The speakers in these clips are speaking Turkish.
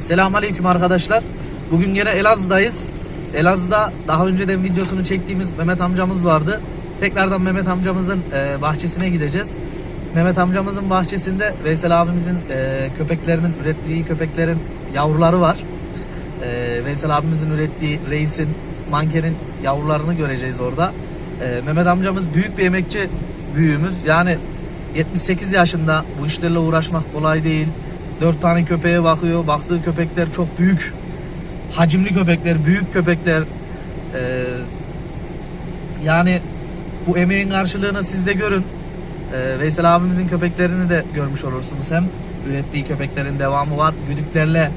Selamünaleyküm arkadaşlar. Bugün yine Elazığ'dayız. Elazığ'da daha önceden videosunu çektiğimiz Mehmet amcamız vardı. Tekrardan Mehmet amcamızın e, bahçesine gideceğiz. Mehmet amcamızın bahçesinde Veysel abimizin e, köpeklerinin ürettiği köpeklerin yavruları var. E, Veysel abimizin ürettiği reisin, mankenin yavrularını göreceğiz orada. E, Mehmet amcamız büyük bir emekçi büyüğümüz. Yani 78 yaşında bu işlerle uğraşmak kolay değil. 4 tane köpeğe bakıyor. Baktığı köpekler çok büyük. Hacimli köpekler, büyük köpekler. Ee, yani bu emeğin karşılığını siz de görün. Ee, Veysel abimizin köpeklerini de görmüş olursunuz. Hem ürettiği köpeklerin devamı var. Güdüklerle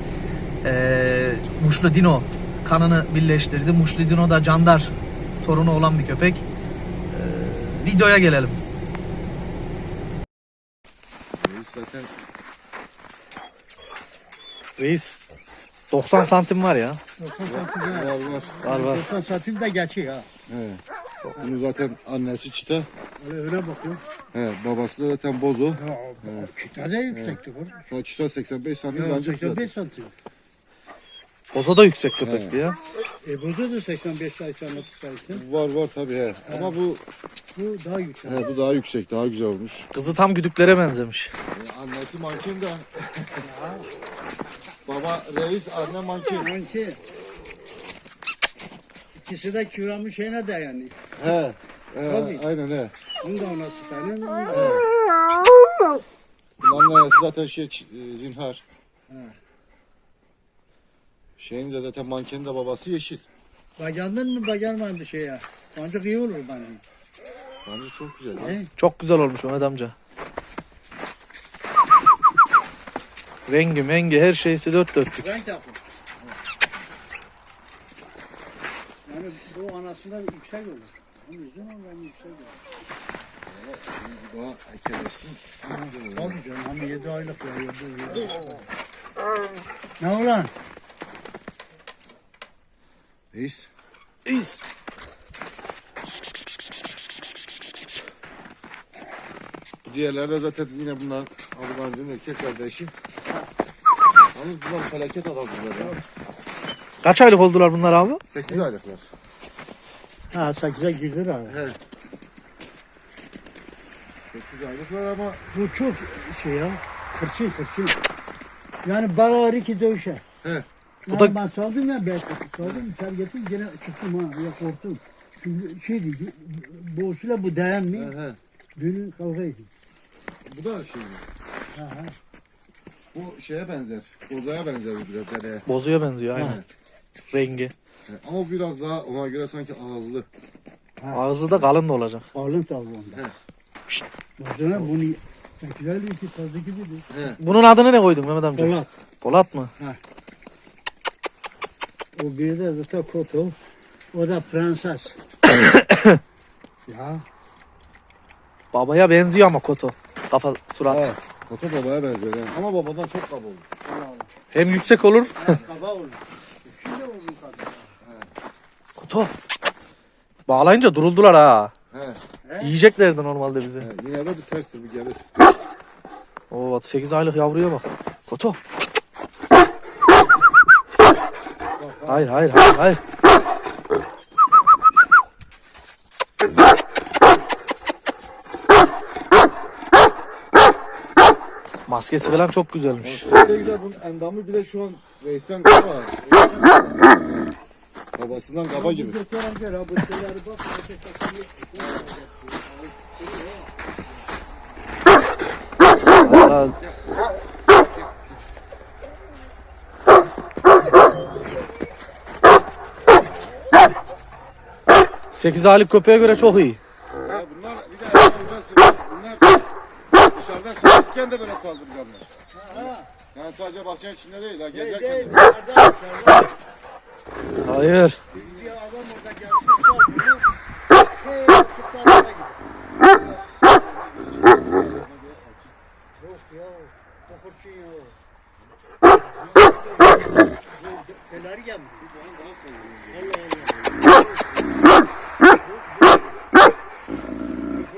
ee, Muşlu Dino kanını birleştirdi. Muşlu Dino da Candar torunu olan bir köpek. Ee, videoya gelelim. Zaten Reis 90 santim var ya. 90 santim var ya. var. Var var. 90 santim de geçiyor ha. He. Bunun zaten annesi çita. Öyle, öyle bakıyor. He, babası da zaten bozo. Ya, kütle de yüksekti bu. O çita 85 santim Ya, bence 85 santim. Boza da yüksek köpekti ya. E burada da 85 sayısı sayısı. Var var tabii he. Ama bu Bu daha yüksek. he, bu daha yüksek, daha güzel olmuş. Kızı tam güdüklere benzemiş. E, annesi manken de. Baba reis, anne manken. Sanki ikisi de küramın şeyine dayanıyor. He. He, Tabii. aynen he. Bunun da anası senin, bunun da. Bunların zaten şey ç- e, zinhar. Şeyin de zaten mankenin de babası yeşil. Bagandın mı baganmadın bir şey ya. Ancak iyi olur bana. Bence çok güzel. He? Çok güzel olmuş Mehmet amca. Rengi mengi her şeysi dört dörtlük. Renk yapın. Yani bu anasından yüksek olur. Onun yüzden ondan yüksek olur. Daha ekelesin. Tabii canım hani 7 aylık ya. Yedi, yedi. Ne ulan? Reis. İz. Bu diğerleri de zaten yine bunlar Almancı'nın erkek kardeşi. Yalnız bunlar felaket adamlar ya. Kaç aylık oldular bunlar abi? 8 aylıklar. Ha 8'e girdiler abi. He. 8 aylıklar ama Bu çok şey ya. Kırçın kırçın. Yani baraları ki dövüşe. He. Bu da- ben saldım ya ben saldım içeri getirdim gene çıktım ha ya korktum. Çünkü şey değil boğusuyla bu dayanmıyor. he, he. Dünün kavga ediyor. Bu da şey mi? Ha ha. Bu şeye benzer. Bozaya benzer bu biraz dedeye. Bozuya benziyor aynen. Rengi. Ama biraz daha ona göre sanki ağızlı. Ağzı da kalın da olacak. Alın tabi onda. He. Zaman bunu sankiler bir iki tadı gibidir. He. Bunun adını ne koydun Mehmet amca? Polat. Polat mı? O biri de zaten Koto. O da prenses. ya Babaya benziyor ama Koto. Kafa surat. Ha. Koto babaya benzer yani. Ama babadan çok kaba olur. Hem yüksek olur. kaba olur. Şimdi olur tabii. Koto. Bağlayınca duruldular ha. He. Yiyeceklerdi normalde bizi. he. Yine de bir terstir bir gelir. Oo 8 aylık yavruya bak. Koto. Hayır hayır hayır hayır. Maskesi falan çok güzelmiş. Ne güzel bunun endamı bile şu an reisten kaba. Babasından kaba gibi. Vallahi... Sekiz aylık köpeğe göre çok iyi. Ya bunlar bir de ayağına vurasın. Bunlar dışarıdan saldırırken de böyle saldırganlar. Yani sadece bahçenin içinde değil ha gezerken de. Hayır. Bir adam orada gelsin sal bunu. Hey, şu tarafa git. Yok ya. Kokurçun ya. Şeyleri gelmiş.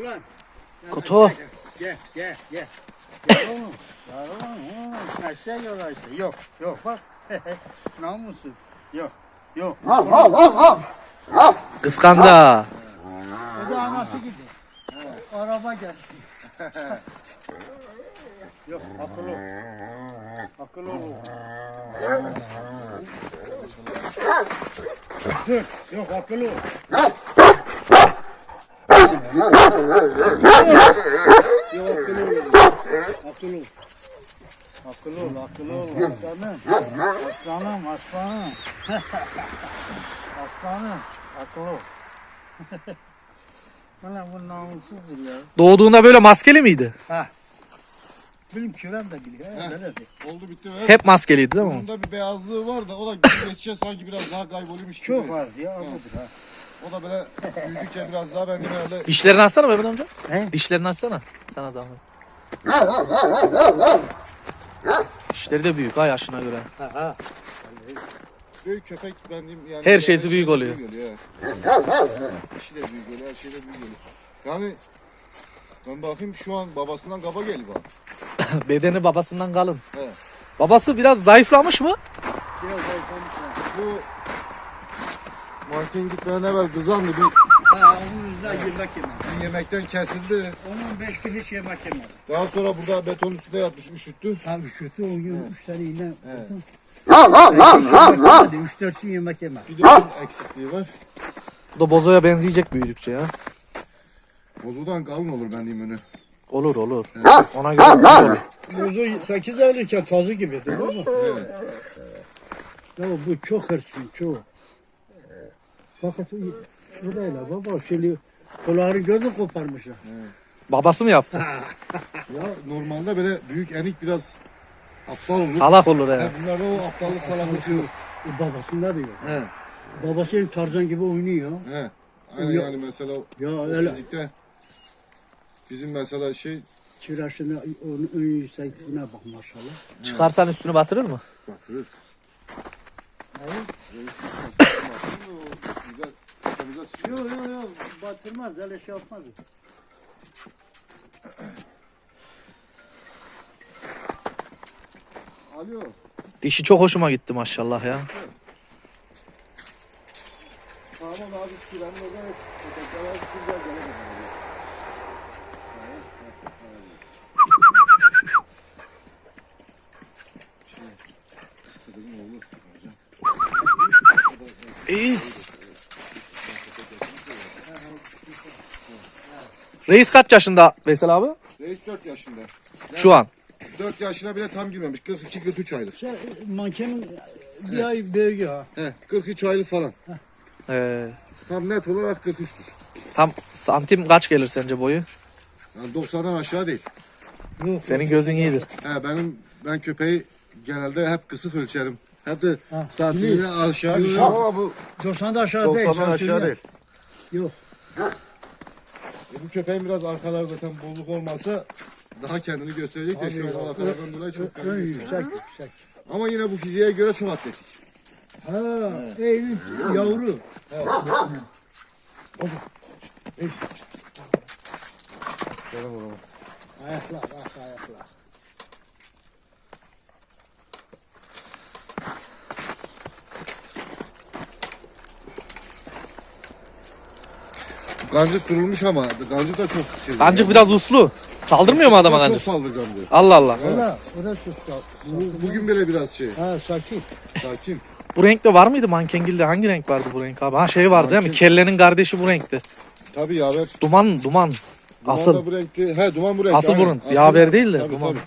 Ulan. Koto. Gel gel gel. Gel oğlum. Gel oğlum. Aşağı yola işte. Yok yok bak. Namussuz. Yok. Yok. Kıskandı. O da anası gidiyor. Araba geldi. Yok akıllı. ol. Akıllı ol. Dur. Yok akıllı. ol. Yok akıllı ol. Akıllı ol. Akıllı ol, akıllı ol. Aslanım. Aslanım, aslanım. aslanım. Akıllı. Ulan bu namussuzdur ya. Doğduğunda böyle maskeli miydi? Benim kiram da biliyor. he, Böyle de. Oldu bitti ve Hep maskeliydi değil mi? bunun da bir beyazlığı var da o da geçişe sanki biraz daha kayboluyormuş gibi. Çok az ya. Budur ha. O da böyle büyüdükçe biraz daha ben de herhalde Dişlerini açsana Mehmet amca. He? Dişlerini açsana. Sana zahmet. Dişleri de büyük ha yaşına göre. Aha. büyük köpek ben diyeyim yani. Her şeysi büyük oluyor. Büyük oluyor. İşi de büyük oluyor, her şey de büyük oluyor. Yani ben bakayım şu an babasından kaba geliyor bana. Bedeni babasından kalın. He. Babası biraz zayıflamış mı? Biraz zayıflamış ha. Bu manken gitmeden evvel kızandı bir, Ha, onun yüzünden yemek yemedi. bir yemekten kesildi. Onun beş gün hiç yemek yemedi. Daha sonra burada betonun üstünde yatmış üşüttü. Abi üşüttü o gün iğne. Evet. Hadi üç dört gün yemek yemedi. Bir de onun eksikliği var. Bu da bozoya benzeyecek büyüdükçe ya. Bozudan kalın olur ben diyeyim önü. Olur olur. Ona göre büyük olur. Buzu sekiz aylıkken tazı gibi değil mi? Evet. Ya bu çok hırsın çok. Fakat o, öyle baba şimdi kulağını gözü koparmışlar. Babası mı yaptı? Ya normalde böyle büyük enik biraz aptal olur. Salak olur He, he. bunlarda o aptallık salaklık yok. E, babasında da yok. He, Babası Tarzan gibi oynuyor. he. Aynen Yok. yani mesela o Ya öyle fizikte bizim mesela şey çıraşında onun ön yüksekliğine bak maşallah. Çıkarsan üstünü batırır mı? bakır. Güzel, kafamıza sıçıyor. Yok yok yok batırmaz öyle şey yapmaz. Alo. Dişi çok hoşuma gitti maşallah ya. Tamam abi var, güzel gelelim. Reis. Reis kaç yaşında Veysel abi? Reis 4 yaşında. Şu an. 4 yaşına bile tam girmemiş. 42-43 aylık. Şey, mankenin bir ay büyüğü ha. He, 43 aylık falan. Ee, Tam net olarak 43'tür. tam santim kaç gelir sence boyu? Yani 90'dan aşağı değil. Yok. Senin gözün iyidir. He, benim ben köpeği genelde hep kısık ölçerim. Hep de Ha, santimine aşağı düşüyor ama bu 90'da aşağı değil. 90'dan aşağı değil. Yok. E, bu köpeğin biraz arkaları zaten bozuk olmasa daha kendini gösterecek de şu an arkalardan dolayı çok Ön kendini gösteriyor. yüksek yüksek. Ama yine bu fiziğe göre çok atletik. Ha, Eylül yavru. Ayaklar, bak Gancık durulmuş ama gancık da çok şey. Kancık biraz uslu. Saldırmıyor mu adama Çok kancık? saldırgandı. Allah Allah. Da tuttu. Bu- Bugün bile biraz şey. Ha, sakin. Sakin. Bu renkte var mıydı mankengilde? Hangi renk vardı bu renk abi? Ha şey vardı değil mi? Manken- Kellenin kardeşi bu renkti. Tabii yaver. Duman duman. Duman Asıl. da bu renkli. He duman bu renkli. Asıl burun. Asıl Yaver değil de Tabii, duman. Tabii.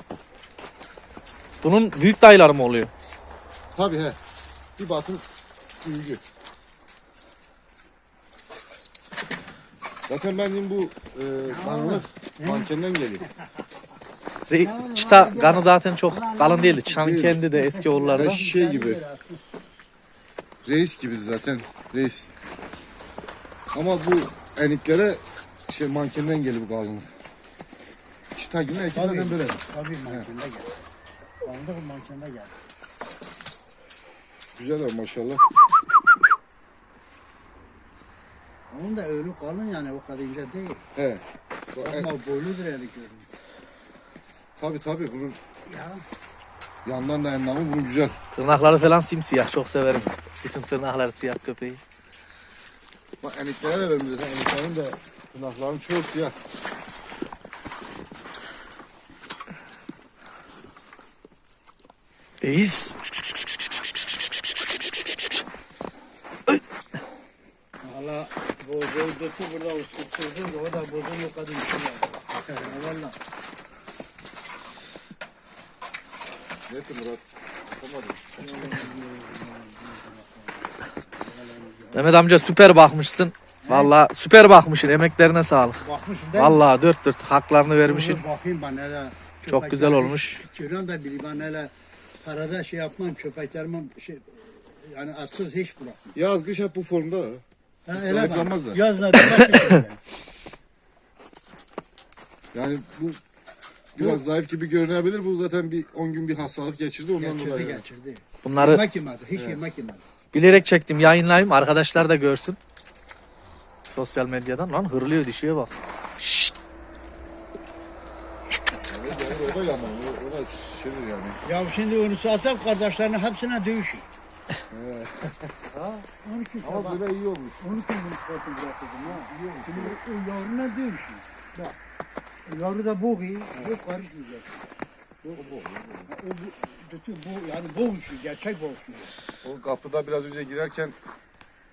Bunun büyük dayıları mı oluyor? tabii he. Bir batın büyücü. Zaten ben diyeyim bu e, kanlı mankenden geliyor. Re- çıta kanı zaten çok kalın değildi. Çıtanın kendi de eski oğullarda. Ve şey gibi. Reis gibi zaten. Reis. Ama bu eniklere şey mankenden geliyor bu kalınlık. Çıta yine Tabii, ekiplerden böyle. tabii mankende gel. Sandık mankende gel. Güzel ama maşallah. Onun da ölü kalın yani o kadar ince değil. He. Ama boyludur eli görünüyor. Tabii tabii bunun Ya. Yandan da endamı bunun güzel. Tırnakları falan simsiyah. Çok severim. Bütün tırnakları siyah köpeği. Bak eniklere de vermiyor. zaten. Eniklerin de tırnakların çok siyah. Reis. Valla bozuldu burada ustutturdun da o da bozuldu kadın içine. Valla. Neyse Murat. Yapamadım. Mehmet amca süper bakmışsın. Vallahi süper bakmışsın. Emeklerine sağlık. Bakmış değil mi? Vallahi dört dört haklarını vermişsin. Dur Bakayım ben hele. Çok güzel olmuş. Kiran da bili ben hele parada şey yapmam köpeklerime şey yani atsız hiç bırakmam. Yaz kış hep bu formda. Hiç da bakmışım Yani bu biraz zayıf gibi görünebilir. Bu zaten bir 10 gün bir hastalık geçirdi ondan Geçirdi dolayı. geçirdi. Bunları Yemek yemedi. Hiç yemek yemedi. bilerek çektim yayınlayayım. Arkadaşlar da görsün. Sosyal medyadan. Lan hırlıyor dişiye bak. Şşt. Yani o da yaman. O, o da şeydir yani. Ya şimdi onu satsam kardeşlerine hepsine dövüşün. Ha? 12 Ama böyle iyi olmuş. 12 gün bırakırdım ha. İyi olmuş. Şimdi o yavruna dövüşün. Bak. o Yavru da boğuyor. Bu karışmayacak. Bu, bu, bu, bu, bu, yani boğuşuyor. Gerçek boğuşuyor. O kapıda biraz önce girerken